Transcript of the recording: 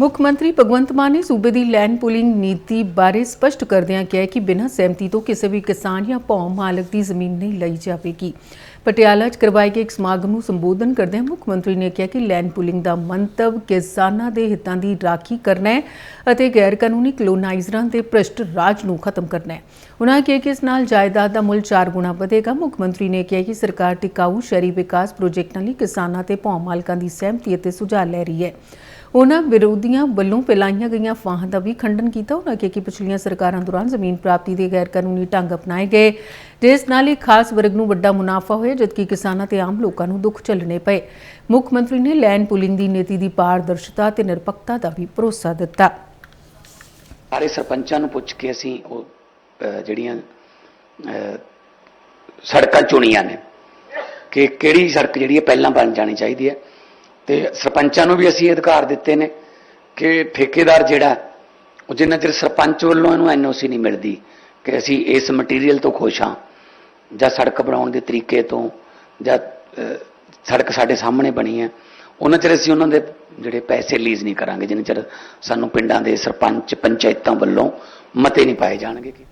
ਮੁੱਖ ਮੰਤਰੀ ਭਗਵੰਤ ਮਾਨ ਨੇ ਸੂਬੇ ਦੀ ਲੈਂਡ ਪੂਲਿੰਗ ਨੀਤੀ ਬਾਰੇ ਸਪਸ਼ਟ ਕਰਦਿਆਂ ਕਿਹਾ ਕਿ ਬਿਨਾਂ ਸਹਿਮਤੀ ਤੋਂ ਕਿਸੇ ਵੀ ਕਿਸਾਨ ਜਾਂ ਭੌਂ ਮਾਲਕ ਦੀ ਜ਼ਮੀਨ ਨਹੀਂ ਲਈ ਜਾਵੇਗੀ। ਪਟਿਆਲਾ 'ਚ ਕਰਵਾਏ ਗਏ ਇੱਕ ਸਮਾਗਮ ਨੂੰ ਸੰਬੋਧਨ ਕਰਦਿਆਂ ਮੁੱਖ ਮੰਤਰੀ ਨੇ ਕਿਹਾ ਕਿ ਲੈਂਡ ਪੂਲਿੰਗ ਦਾ ਮੰਤਵ ਕਿਸਾਨਾਂ ਦੇ ਹਿੱਤਾਂ ਦੀ ਰਾਖੀ ਕਰਨਾ ਹੈ ਅਤੇ ਗੈਰ ਕਾਨੂੰਨੀ ਕਲੋਨਾਈਜ਼ਰਾਂ ਦੇ ਭ੍ਰਿਸ਼ਟ ਰਾਜ ਨੂੰ ਖਤਮ ਕਰਨਾ ਹੈ। ਉਨ੍ਹਾਂ ਕਿਹਾ ਕਿ ਇਸ ਨਾਲ ਜਾਇਦਾਦ ਦਾ ਮੁੱਲ ਚਾਰ ਗੁਣਾ ਵਧੇਗਾ। ਮੁੱਖ ਮੰਤਰੀ ਨੇ ਕਿਹਾ ਕਿ ਸਰਕਾਰ ਟਿਕਾਊ ਸ਼ਹਿਰੀ ਵਿਕਾਸ ਪ੍ਰੋਜੈਕਟਾਂ ਲਈ ਕਿਸਾਨਾਂ ਤੇ ਭੌ ਮਾਲਕਾਂ ਦੀ ਸਹਿਮਤੀ ਅਤੇ ਸੁਝਾਅ ਲੈ ਰਹੀ ਹੈ। ਉਹਨਾਂ ਵਿਰੋਧੀਆਂ ਵੱਲੋਂ ਫੈਲਾਈਆਂ ਗਈਆਂ ਫਾਹਾਂ ਦਾ ਵੀ ਖੰਡਨ ਕੀਤਾ। ਉਹਨਾਂ ਕਿਹਾ ਕਿ ਪਿਛਲੀਆਂ ਸਰਕਾਰਾਂ ਦੌਰਾਨ ਜ਼ਮੀਨ ਪ੍ਰਾਪਤੀ ਦੇ ਗੈਰ ਕਾਨੂੰਨੀ ਢੰਗ ਅਪਣਾਏ ਗਏ। ਜਿਸ ਨਾਲ ਇੱਕ ਖਾਸ ਵਰਗ ਨੂੰ ਵੱਡਾ ਮੁਨਾਫਾ ਹੋਇਆ, ਜਦਕਿ ਕਿਸਾਨਾਂ ਤੇ ਆਮ ਲੋਕਾਂ ਨੂੰ ਦੁੱਖ ਝੱਲਣੇ ਪਏ। ਮੁੱਖ ਮੰਤਰੀ ਨੇ ਲੈਂਡ ਪੂਲਿੰਗ ਦੀ ਨੀਤੀ ਦੀ ਪਾਰਦਰਸ਼ਤਾ ਤੇ ਨਿਰਪੱਖਤਾ ਦਾ ਵੀ ਭਰੋਸਾ ਦਿੱਤਾ। ਸਾਰੇ ਸਰਪੰਚਾਂ ਨੂੰ ਪੁੱਛ ਕੇ ਅਸੀਂ ਉਹ ਜਿਹੜੀਆਂ ਸੜਕਾਂ ਚੁਣੀਆਂ ਨੇ ਕਿ ਕਿਹੜੀ ਸੜਕ ਜਿਹੜੀ ਹੈ ਪਹਿਲਾਂ ਬਣ ਜਾਣੀ ਚਾਹੀਦੀ ਹੈ। ਤੇ ਸਰਪੰਚਾਂ ਨੂੰ ਵੀ ਅਸੀਂ ਅਧਿਕਾਰ ਦਿੱਤੇ ਨੇ ਕਿ ਠੇਕੇਦਾਰ ਜਿਹੜਾ, ਉਹ ਜਿੰਨਾ ਚਿਰ ਸਰਪੰਚ ਵੱਲੋਂ ਇਹਨੂੰ ਐਨਓਸੀ ਨਹੀਂ ਮਿਲਦੀ ਕਿ ਅਸੀਂ ਇਸ ਮਟੀਰੀਅਲ ਤੋਂ ਖੁਸ਼ ਹਾਂ ਜਾਂ ਸੜਕ ਬਣਾਉਣ ਦੇ ਤਰੀਕੇ ਤੋਂ ਜਾਂ ਸੜਕ ਸਾਡੇ ਸਾਹਮਣੇ ਬਣੀ ਹੈ, ਉਹਨਾਂ ਚਿਰ ਅਸੀਂ ਉਹਨਾਂ ਦੇ ਜਿਹੜੇ ਪੈਸੇ ਲੀਜ਼ ਨਹੀਂ ਕਰਾਂਗੇ, ਜਿੰਨਾ ਚਿਰ ਸਾਨੂੰ ਪਿੰਡਾਂ ਦੇ ਸਰਪੰਚ ਪੰਚਾਇਤਾਂ ਵੱਲੋਂ ਮਤੇ ਨਹੀਂ ਪਾਏ ਜਾਣਗੇ। ਕਿ